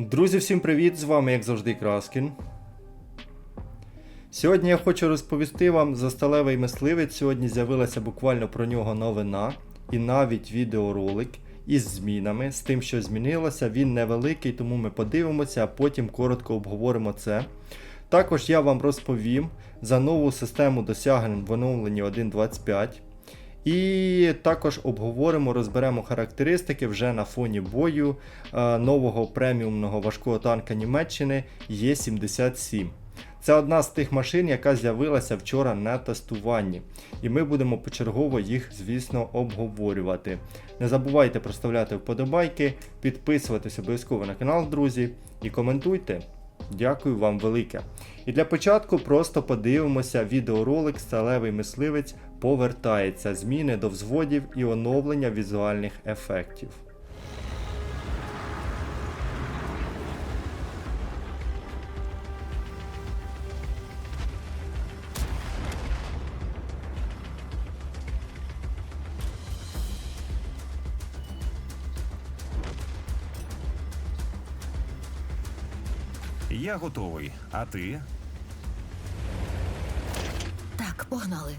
Друзі, всім привіт! З вами, як завжди, Краскін. Сьогодні я хочу розповісти вам за сталевий мисливець. Сьогодні з'явилася буквально про нього новина і навіть відеоролик із змінами, з тим, що змінилося. Він невеликий, тому ми подивимося, а потім коротко обговоримо це. Також я вам розповім за нову систему досягнень в оновленні 1.25. І також обговоримо, розберемо характеристики вже на фоні бою е, нового преміумного важкого танка Німеччини Є77. Це одна з тих машин, яка з'явилася вчора на тестуванні. І ми будемо почергово їх, звісно, обговорювати. Не забувайте проставляти вподобайки, підписуватись обов'язково на канал, друзі, і коментуйте. Дякую вам велике. І для початку просто подивимося відеоролик Сталевий мисливець повертається зміни до взводів і оновлення візуальних ефектів. Я готовий. А ти? Так, погнали.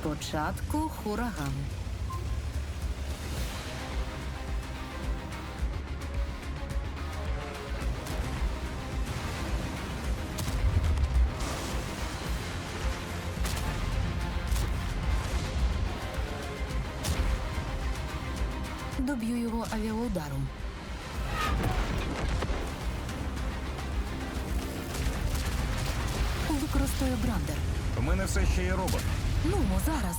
Спочатку хураган. Доб'ю його авіаударом. Використаю грандер. У мене все ще є робот. Ну, зараз.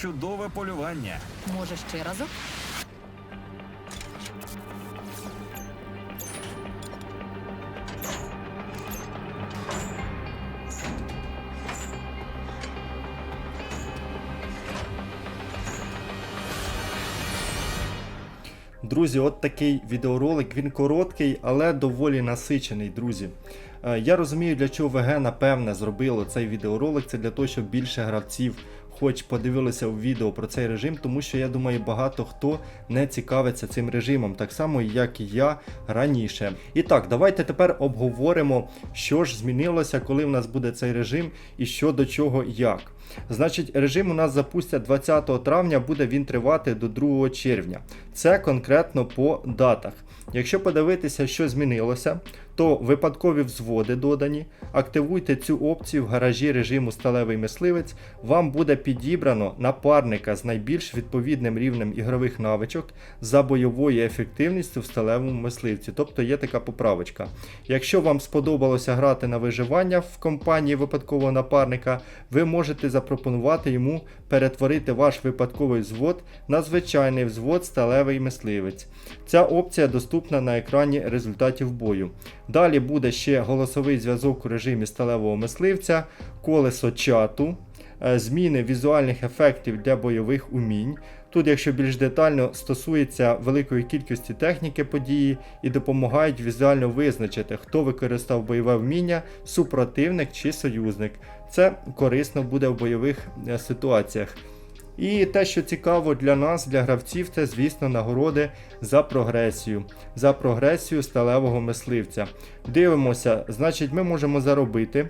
Чудове полювання. Може, ще разок? Друзі, от такий відеоролик. Він короткий, але доволі насичений, друзі. Е, Я розумію, для чого ВГ напевне зробило цей відеоролик. Це для того, щоб більше гравців хоч подивилися у відео про цей режим, тому що я думаю, багато хто не цікавиться цим режимом, так само як і я раніше. І так, давайте тепер обговоримо, що ж змінилося, коли в нас буде цей режим і що до чого як. Значить, режим у нас запустять 20 травня, буде він тривати до 2 червня. Це конкретно по датах. Якщо подивитися, що змінилося, то випадкові взводи додані. Активуйте цю опцію в гаражі режиму сталевий мисливець. Вам буде підібрано напарника з найбільш відповідним рівнем ігрових навичок за бойовою ефективністю в сталевому мисливці. Тобто є така поправочка. Якщо вам сподобалося грати на виживання в компанії випадкового напарника, ви можете запропонувати йому перетворити ваш випадковий взвод на звичайний взвод сталевий мисливець. Ця опція доступна на екрані результатів бою. Далі буде ще голосовий зв'язок у режимі сталевого мисливця, колесо чату, е, зміни візуальних ефектів для бойових умінь. Тут, якщо більш детально, стосується великої кількості техніки події і допомагають візуально визначити, хто використав бойове вміння, супротивник чи союзник. Це корисно буде в бойових е, ситуаціях. І те, що цікаво для нас, для гравців, це, звісно, нагороди за прогресію, за прогресію сталевого мисливця. Дивимося, значить, ми можемо заробити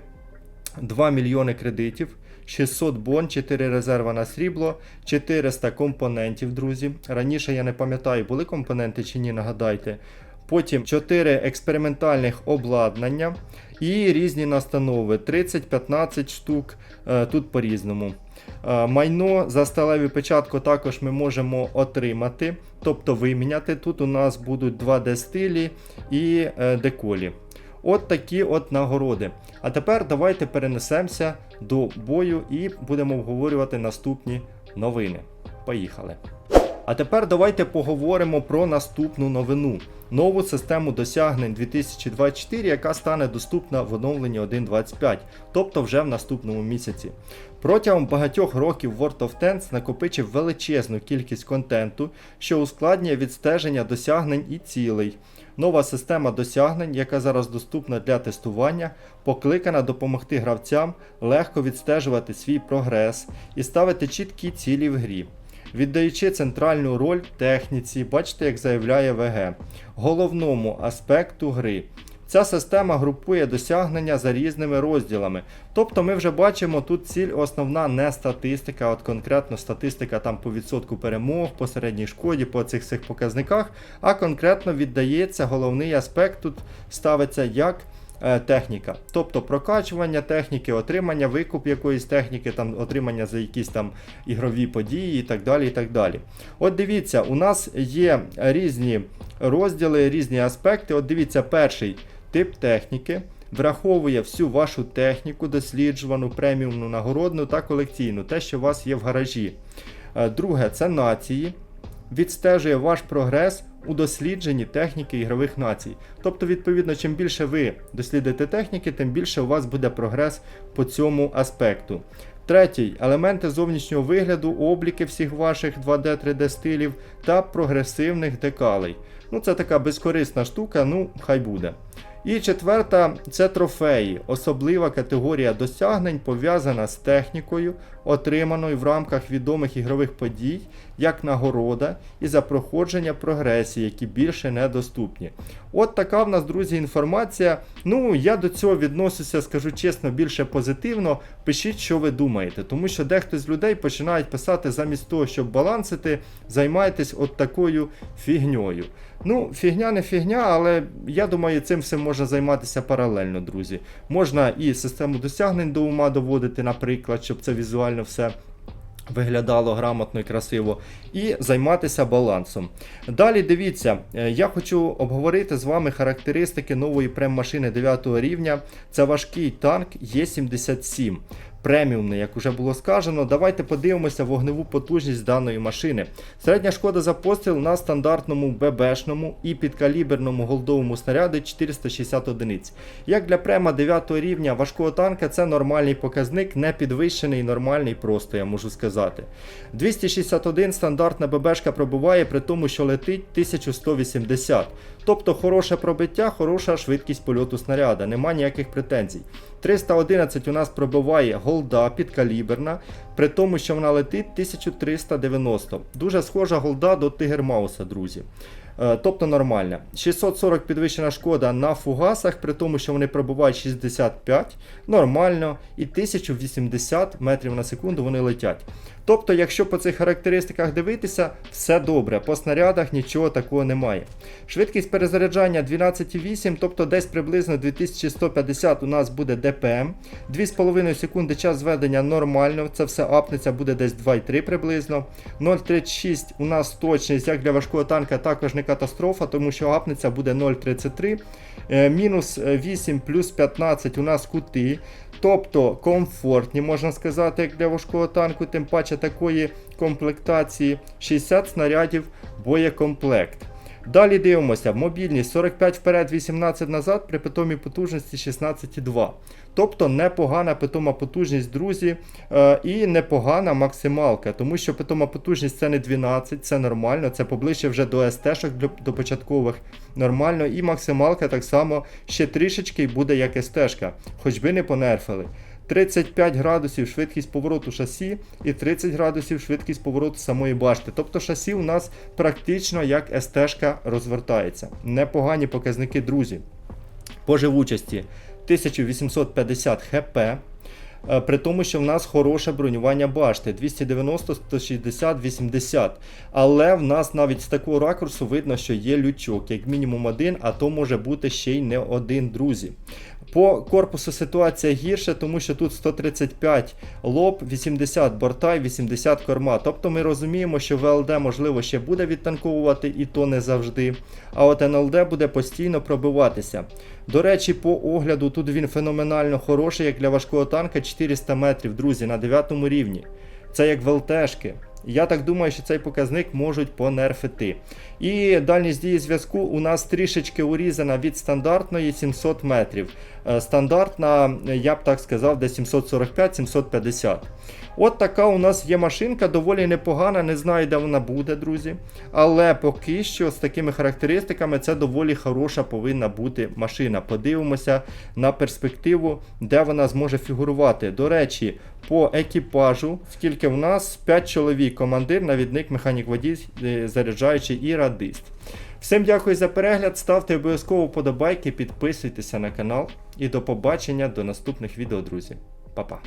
2 мільйони кредитів, 600 бон, 4 резерва на срібло, 400 компонентів, друзі. Раніше я не пам'ятаю, були компоненти чи ні, нагадайте. Потім 4 експериментальних обладнання і різні настанови 30-15 штук е, тут по-різному. Е, Майно за сталеву печатку також ми можемо отримати, тобто виміняти. Тут у нас будуть 2D стилі і е, деколі. От такі от нагороди. А тепер давайте перенесемося до бою і будемо обговорювати наступні новини. Поїхали! А тепер давайте поговоримо про наступну новину. Нову систему досягнень 2024, яка стане доступна в оновленні 1.25, тобто вже в наступному місяці. Протягом багатьох років World of Tanks накопичив величезну кількість контенту, що ускладнює відстеження досягнень і цілей. Нова система досягнень, яка зараз доступна для тестування, покликана допомогти гравцям легко відстежувати свій прогрес і ставити чіткі цілі в грі. Віддаючи центральну роль техніці, бачите, як заявляє ВГ, головному аспекту гри. Ця система групує досягнення за різними розділами. Тобто ми вже бачимо, тут ціль основна не статистика, от конкретно статистика там по відсотку перемог, по середній шкоді, по цих всіх показниках, а конкретно віддається головний аспект тут ставиться як е, техніка. Тобто прокачування техніки, отримання, викуп якоїсь техніки, там, отримання за якісь там ігрові події і так далі. і так далі. От дивіться, у нас є різні розділи, різні аспекти. От дивіться, перший тип техніки. Враховує всю вашу техніку, досліджувану, преміумну, нагородну та колекційну, те, що у вас є в гаражі. Е, Друге, це нації. Відстежує ваш прогрес у дослідженні техніки ігрових націй. Тобто, відповідно, чим більше ви дослідите техніки, тим більше у вас буде прогрес по цьому аспекту. Третій елементи зовнішнього вигляду, обліки всіх ваших 2D, 3D стилів та прогресивних декалей. Ну, це така безкорисна штука, ну, хай буде. І четверта це трофеї, особлива категорія досягнень, пов'язана з технікою, отриманою в рамках відомих ігрових подій, як нагорода і за проходження прогресії, які більше недоступні. От така в нас, друзі, інформація. Ну, я до цього відносуся, скажу чесно, більше позитивно. Пишіть, що ви думаєте, тому що дехто з людей починають писати замість того, щоб балансити, займайтесь от такою фігньою. Ну, фігня не фігня, але я думаю, цим всім можна займатися паралельно, друзі. Можна і систему досягнень до ума доводити, наприклад, щоб це візуально все виглядало грамотно і красиво, і займатися балансом. Далі дивіться, е, я хочу обговорити з вами характеристики нової прем-машини 9 рівня. Це важкий танк Е77. Преміумний, як вже було сказано, давайте подивимося вогневу потужність даної машини. Середня шкода за постріл на стандартному ББшному і підкаліберному голдовому снаряді 460 одиниць. Як для према 9 рівня важкого танка, це нормальний показник, не підвищений, нормальний просто, я можу сказати. 261 стандартна ББшка пробуває при тому, що летить 1180. Тобто хороше пробиття, хороша швидкість польоту снаряда, нема ніяких претензій. 311 у нас пробиває голда підкаліберна, при тому, що вона летить 1390. Дуже схожа голда до Тигермауса, друзі. Е, Тобто нормальна. 640 підвищена шкода на фугасах, при тому, що вони пробувають 65, нормально, і 1080 метрів на секунду вони летять. Тобто, якщо по цих характеристиках дивитися, все добре, по снарядах нічого такого немає. Швидкість перезаряджання 12,8, тобто десь приблизно 2150 у нас буде ДПМ. 2,5 секунди час зведення нормально, це все апнеться буде десь 2,3 приблизно. 0,36 у нас точність, як для важкого танка, також не катастрофа, тому що апнеться буде 0,33. Е, Мінус 8 плюс 15 у нас кути. Тобто комфортні, можна сказати, як для важкого танку, тим паче такої комплектації 60 снарядів боєкомплект. Далі дивимося, мобільність 45 вперед, 18 назад при питомій потужності 16,2. Тобто непогана питома потужність, друзі, е, і непогана максималка, тому що питома потужність це не 12, це нормально, це поближче вже до СТ-шок, до, початкових нормально. І максималка так само ще трішечки буде як СТ-шка, хоч би не понерфили. 35 градусів швидкість повороту шасі і 30 градусів швидкість повороту самої башти. Тобто шасі у нас практично як СТ-шка розвертається. Непогані показники, друзі. По живучості 1850 хп. е, При тому, що в нас хороше бронювання башти 290, 160, 80. Але в нас навіть з такого ракурсу видно, що є лючок, як мінімум один, а то може бути ще й не один, друзі. По корпусу ситуація гірша, тому що тут 135 лоб, 80 борта і 80 корма. Тобто ми розуміємо, що ВЛД можливо ще буде відтанковувати, і то не завжди. А от НЛД буде постійно пробиватися. До речі, по огляду тут він феноменально хороший, як для важкого танка 400 метрів, друзі, на 9 рівні. Це як ВЛТшки. Я так думаю, що цей показник можуть понерфити. І дальність дії зв'язку у нас трішечки урізана від стандартної 700 метрів. Е, Стандартна, е, я б так сказав, десь 745-750. От така у нас є машинка, доволі непогана, не знаю, де вона буде, друзі. Але поки що з такими характеристиками це доволі хороша повинна бути машина. Подивимося на перспективу, де вона зможе фігурувати. До речі, по екіпажу, скільки в нас 5 чоловік, командир, навідник, механік водій, е, заряджаючий і радист. Всім дякую за перегляд, ставте обов'язково вподобайки, підписуйтеся на канал і до побачення до наступних відео, друзі. Па-па.